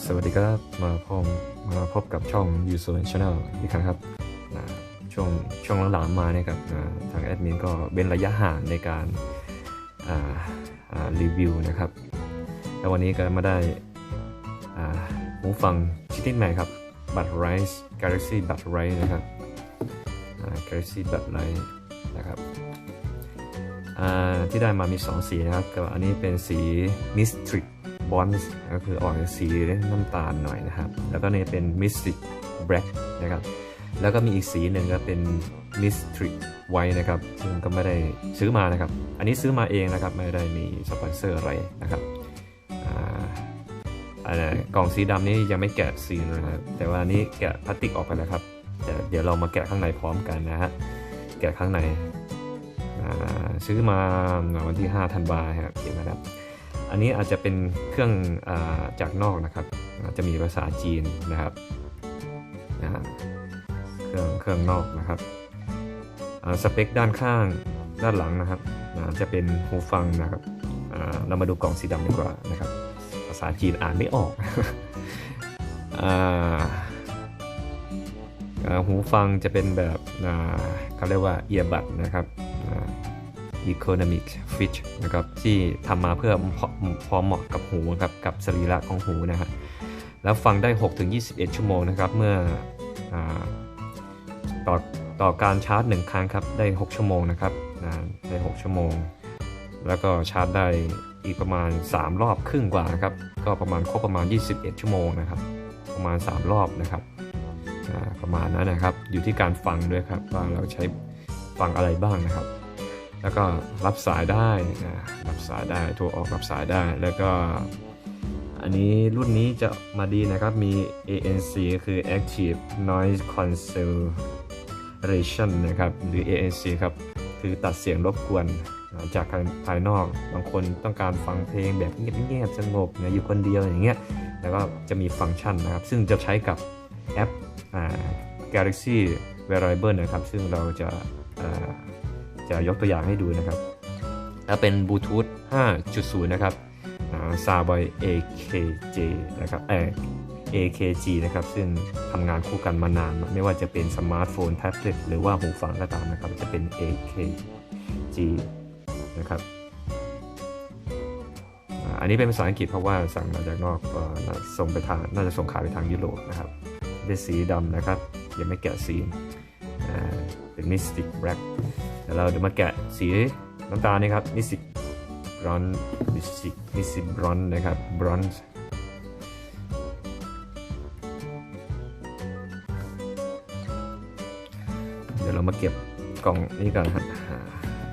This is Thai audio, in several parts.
สวัสดีครับมาพบมาพบกับช่อง u s o n Channel อีกครั้งครับนะช่วงช่วงหลังๆมาเนี่ยครับนะทางแอดมินก็เป็นระยะห่างในการรีวิวนะครับ แล้ววันนี้ก็มาได้หูฟังชนิดใหม่ครับบัตไรส์ Galaxy บัตไรส์นะครับ Galaxy บัตไรส์นะครับที่ได้มามี 2 สีนะครับก็อันนี้เป็นสี Mystic b o n s ก็คือออกสีน้ำตาลหน่อยนะครับ แล้วก็นี่เป็น Mystic Black นะครับแล้วก็มีอีกสีหนึ่งก็เป็น Mystic White นะครับซึ่งก็ไม่ได้ซื้อมานะครับ อันนี้ซื้อมาเองนะครับไม่ได้มีสปอนเซอร์อะไรนะครับอ่าอันนี้กล่องสีดำนี้ยังไม่แกะซีนนะครับ แต่ว่าอันนี้แกะพลาสติกออกไปแล้วครับแต่เดี๋ยวเรามาแกะข้างในพร้อมกันนะฮะแกะข้างในอ่าซื้อมาวันที่5ธันวาครับเขียนมาแล้ว อันนี้อาจจะเป็นเครื่องอาจากนอกนะครับอาจจะมีภาษาจีนนะครับนะเครื่องเครื่องนอกนะครับสเปคด้านข้างด้านหลังนะครับจะเป็นหูฟังนะครับเรามาดูกล่องสีดำดีกว่านะครับ ภาษาจีนอ่านไม่ออกอหูฟังจะเป็นแบบเขาเรียกว่าเอียบัดนะครับ Economic Fit นะครับที่ทำมาเพื่อพอพอเหมาะกับหูครับกับสรีระของหูนะครับแล้วฟังได้ 6-21 ชั่วโมงนะครับเมื่ออต่อต่อการชาร์จ 1 ครั้งครับได้ 6 ชั่วโมงนะครับนะได้ 6 ชั่วโมง แล้วก็ชาร์จได้อีกประมาณ 3 รอบครึ่งกว่านะครับก็ประมาณครบประมาณ 21 ชั่วโมงนะครับประมาณ 3 รอบนะครับประมาณนั้นนะครับอยู่ที่การฟังด้วยครับว่าเราใช้ฟังอะไรบ้างนะครับ แล้วก็รับสายได้นะรับสายได้โทรออกรับสายได้แล้วก็ อันนี้รุ่นนี้จะมาดีนะครับมี ANC คือ Active Noise Cancellation นะครับหรือ ANC ครับคือตัดเสียงรบกวนจากภายนอกบางคนต้องการฟังเพลงแบบเงียบๆสงบนะอยู่คนเดียวอย่างเงี้ยแล้วก็จะมีฟังก์ชันนะครับ ซึ่งจะใช้กับแอป Galaxy Wearable นะครับ ซึ่งเราจะ จะยกตัวอย่างให้ดูนะครับแล้วเป็นบลูทูธ5.0 นะครับซาบอย AKG นะครับเออ AKG นะครับ ซึ่งทำงานคู่กันมานาน ไม่ว่าจะเป็นสมาร์ทโฟน แท็บเล็ตหรือว่าหูฟังก็ตามนะครับ จะเป็น AKG นะครับอ่าอันนี้เป็นภาษาอังกฤษเพราะว่าสั่งมาจากนอกก็น่าส่งไปทางน่าจะส่งขายไปทางยุโรปนะครับเป็นสีดำนะครับยังไม่แกะสีอ่าเป็นมิสติกแบล็กเดี๋ยวเราจะมาแกะสีน้ำตาลนี่ครับมิสิบรอนมิสิกมิสิบรอนนะครับบรอนซ์เดี๋ยวเรามาเก็บกล่องนี้กันฮะ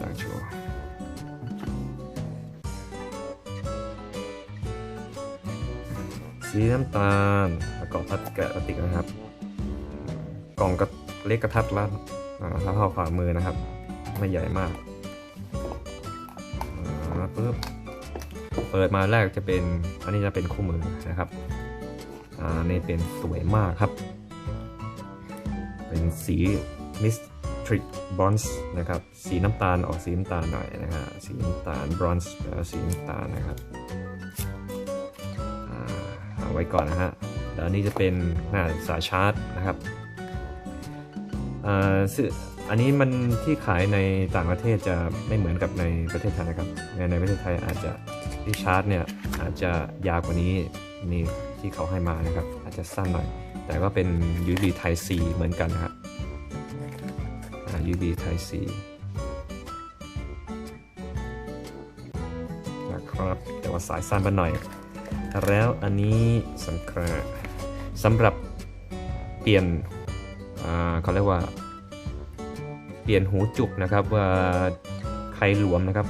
อ่างโชว์สีน้ำตาลแล้วก็พลาสแกะพลาสติกนะครับ กล่องก็เล็กกระทัดรัดอ่าเท่าฝ่ามือนะครับ ไม่ใหญ่มากอ่าปึ๊บเปิดมาแรกจะเป็นอันนี้จะเป็นคู่มือนะครับอ่านี่เป็นสวยมากครับ เป็นสีมิสทริกบรอนซ์นะครับ สีน้ำตาลออกสีน้ำตาลหน่อยนะฮะสีน้ำตาลบรอนซ์สีน้ำตาลนะครับอ่าเอาไว้ก่อนนะฮะแล้วนนี้จะเป็นหน้าสายชาร์จนะครับอ่า อันนี้มันที่ขายในต่างประเทศจะไม่เหมือนกับในประเทศไทยนะครับในในประเทศไทยอาจจะที่ชาร์จเนี่ยอาจจะยาวกว่านี้นี่ที่เขาให้มานะครับ อาจจะสั้นหน่อย แต่ก็เป็น USB Type C เหมือนกันนะครับ USB Type C นะครับ แต่ว่าสายสั้นไปหน่อย แล้วอันนี้สำคัญสำหรับเปลี่ยนเขาเรียกว่า เปลี่ยนหูจุกนะครับว่าใครหลวมนะครับ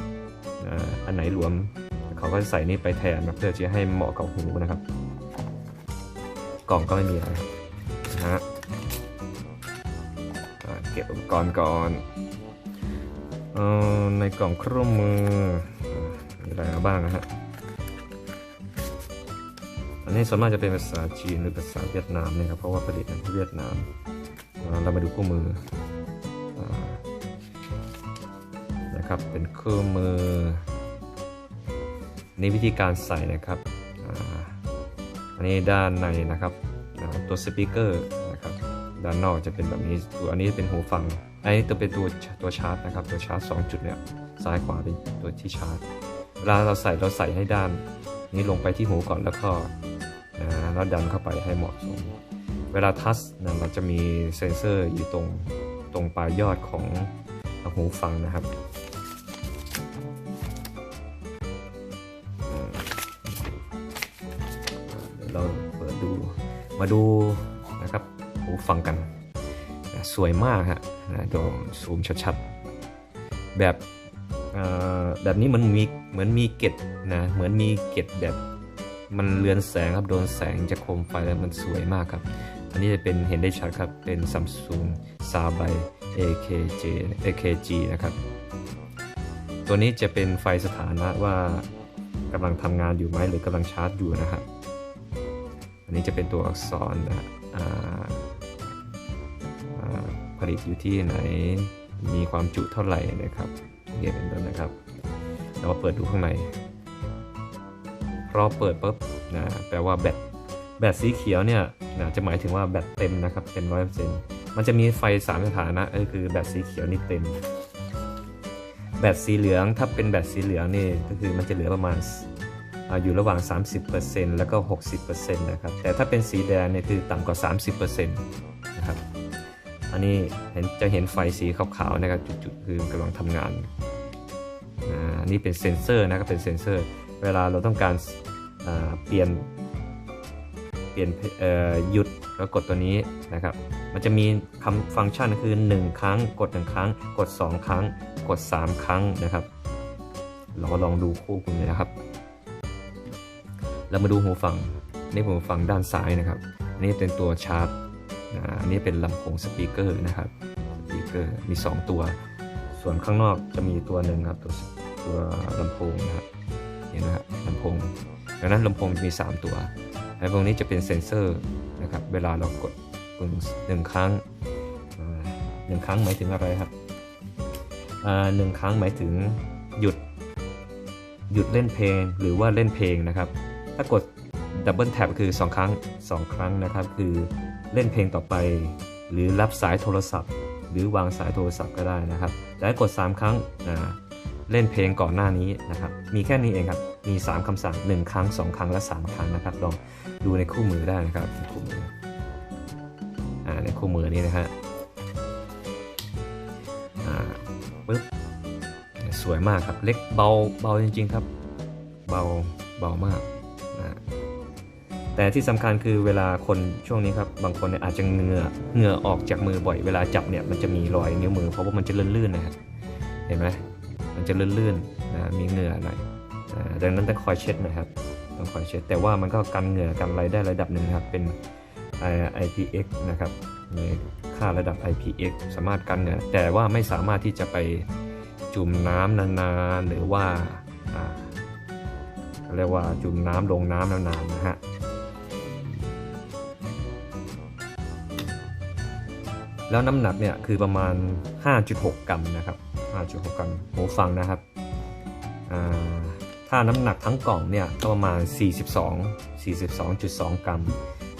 อันไหนหลวมเขาก็จะใส่นี่ไปแทนนะเพื่อจะให้เหมาะกับหูนะครับ กล่องก็ไม่มีอะไรนะฮะเก็บอุปกรณ์ก่อนออในกล่องเครื่องมืออ่ามีอะไรบ้างนะฮะอันนี้ส่วนมากจะเป็นภาษาจีนหรือภาษาเวียดนามนะครับเพราะว่าผลิตในเวียดนาม เรามาดูคู่มือ นะครับ เป็นเคู่องมือ ในวิธีการใส่นะครับอันนี้ด้านในนะครับตัวสปีกเกอร์นะครับด้านนอกจะเป็นแบบนี้ตัวอันนี้เป็นหูฟังอันนี้ตัวเป็นตัวตัวชาร์จนะครับ ตัวชาร์จ 2 จุดเนี่ยซ้ายขวาเป็นตัวที่ชาร์จเวลาเราใส่เราใส่ให้ด้านนี้ลงไปที่หูก่อนแล้วก็แล้วดันเข้าไปให้เหมาะสม เวลาทัชนะเราจะมีเซ็นเซอร์อยู่ตรงตรงปลายยอดของหูฟังนะครับ มาดูนะครับหูฟังกันสวยมากฮะนะเดี๋ยวซูมชัดๆ แบบแบบนี้มันมีเหมือนมีเกล็ดนะเหมือนมีเกล็ดแบบมันเลือนแสงครับโดนแสงจากโคมไฟแล้วมันสวยมากครับ อันนี้จะเป็นเห็นได้ชัดครับเป็น Samsung s a b y AKG AKG นะครับ ตัวนี้จะเป็นไฟสถานะว่ากำลังทำงานอยู่ไหมหรือกำลังชาร์จอยู่นะครับ อันนี้จะเป็นตัวอักษรนะผลิตอยู่ที่ไหน มีความจุเท่าไหร่นะครับเรียนเป็นต้นนะครับแล้วมาเปิดดูข้างในพอเปิดปุ๊บนะแปลว่าแบตแบตสีเขียวเนี่ยนะจะหมายถึงว่าแบตเต็มนะครับเต็มร้อยเปอร์เซ็นต์มันจะมีไฟสามสถานะก็คือแบตสีเขียวนี่เต็ม แบตสีเหลืองถ้าเป็นแบตสีเหลืองนี่ก็คือมันจะเหลือประมาณ อยู่ระหว่าง 30%แล้วก็ 60%นะครับ แต่ถ้าเป็นสีแดงเนี่ยคือต่ำกว่า 30%นะครับ อันนี้เห็นจะเห็นไฟสีขาวๆนะครับจุดๆคือกำลังทำงานอันนี้เป็นเซ็นเซอร์นะครับเป็นเซ็นเซอร์ เวลาเราต้องการเปลี่ยนเปลี่ยนหยุดแล้วกดตัวนี้นะครับ มันจะมีคำฟังก์ชันคือ 1 ครั้ง กด 1 ครั้ง กด 2 ครั้ง กด 3 ครั้งนะครับ เราก็ลองดูคู่กันเลยนะครับ เรามาดูหูฟังนี่หูฟังด้านซ้ายนะครับ อันนี้เป็นตัวชาร์จอันนี้เป็นลำโพงสปีกเกอร์นะครับสปีกเกอร์มี 2 ตัว ส่วนข้างนอกจะมีตัวหนึ่งครับ ตัวตัวลำโพงนะครับเห็นนะครับลำโพงดังนั้นลำโพงจะมี 3 ตัวไอ้พวกนี้จะเป็นเซ็นเซอร์นะครับ เวลาเรากดหนึ่งหนึ่งครั้งหนึ่งครั้งหมายถึงอะไรครับหนึ่งครั้งหมายถึงหยุดหยุดเล่นเพลงหรือว่าเล่นเพลงนะครับ ถ้ากดดับเบิลแท็บคือ 2 ครั้ง 2 ครั้งนะครับ คือเล่นเพลงต่อไป หรือรับสายโทรศัพท์ หรือวางสายโทรศัพท์ก็ได้นะครับแต่ถ้ากด 3 ครั้งเล่นเพลงก่อนหน้านี้นะครับ มีแค่นี้เองครับ มี 3คำสั่ง 1 ครั้ง 2 ครั้งและ 3 ครั้งนะครับ ลองดูในคู่มือได้นะครับในคู่มืออ่าในคู่มือนี้นะฮะอ่าปึ๊บสวยมากครับ เล็กเบาเบาจริง ๆ ครับ เบาเบามาก แต่ที่สำคัญคือเวลาคนช่วงนี้ครับบางคนเนี่ยอาจจะเหงื่อเหงื่อออกจากมือบ่อยเวลาจับเนี่ยมันจะมีรอยนิ้วมือเพราะว่ามันจะลื่นๆนะครับเห็นไหมมันจะลื่นๆนะมีเหงื่อหน่อยดังนั้นต้องคอยเช็ดนะครับต้องคอยเช็ด แต่ว่ามันก็กันเหงื่อกันอะไรได้ระดับหนึ่งครับเป็น IPX นะครับมีค่าระดับ IPX สามารถกันเหงื่อแต่ว่าไม่สามารถที่จะไปจุ่มน้ำนานๆหรือว่าอ่าเรียกว่าจุ่มน้ำลงน้ำนานๆนะฮะ แล้วน้ำหนักเนี่ยคือประมาณ 5.6 กรัมนะครับ 5.6 กรัมหูฟังนะครับ ถ้าน้ำหนักทั้งกล่องเนี่ยก็ประมาณ 42 42.2 กรัม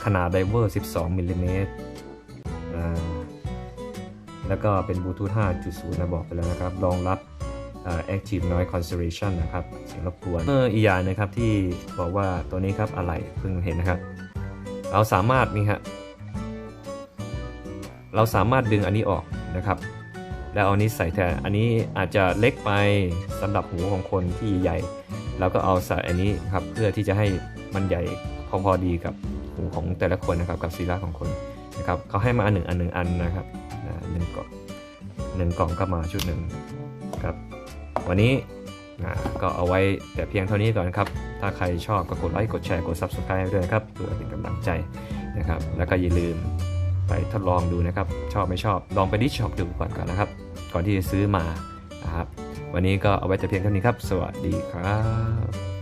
ขนาดไดเวอร์ 12มิลลิเมตรแล้วก็เป็นบลูทูธ 5.0 นะบอกไปแล้วนะครับ รองรับ Active Noise Cancellation นะครับ เสียงรบกวนเอออีกอย่างนะครับที่บอกว่าตัวนี้ครับอะไรเพิ่งเห็นนะครับ เราสามารถนี่ฮะ เราสามารถดึงอันนี้ออกนะครับ แล้วเอานี้ใส่แทนอันนี้อาจจะเล็กไปสำหรับหูของคนที่ใหญ่เราก็เอาใส่อันนี้ครับเพื่อที่จะให้มันใหญ่พอพอดีกับหูของแต่ละคนนะครับกับศีระของคนนะครับเขาให้มาอันหนึ่งอันหนึ่งอันนะครับหนึ่งกล่องหนึ่งกล่องก็มาชุดหนึ่งครับ วันนี้ก็เอาไว้แต่เพียงเท่านี้ก่อนครับ ถ้าใครชอบก็กดไลค์กดแชร์กด Subscribe ด้วยนะครับเพื่อเป็นกำลังใจนะครับ แล้วก็อย่าลืม ไปทดลองดูนะครับ ชอบไม่ชอบลองไปดิชช็อปดูก่อนก่อนนะครับ ก่อนที่จะซื้อมานะครับ วันนี้ก็เอาไว้แต่เพียงเท่านี้ครับ สวัสดีครับ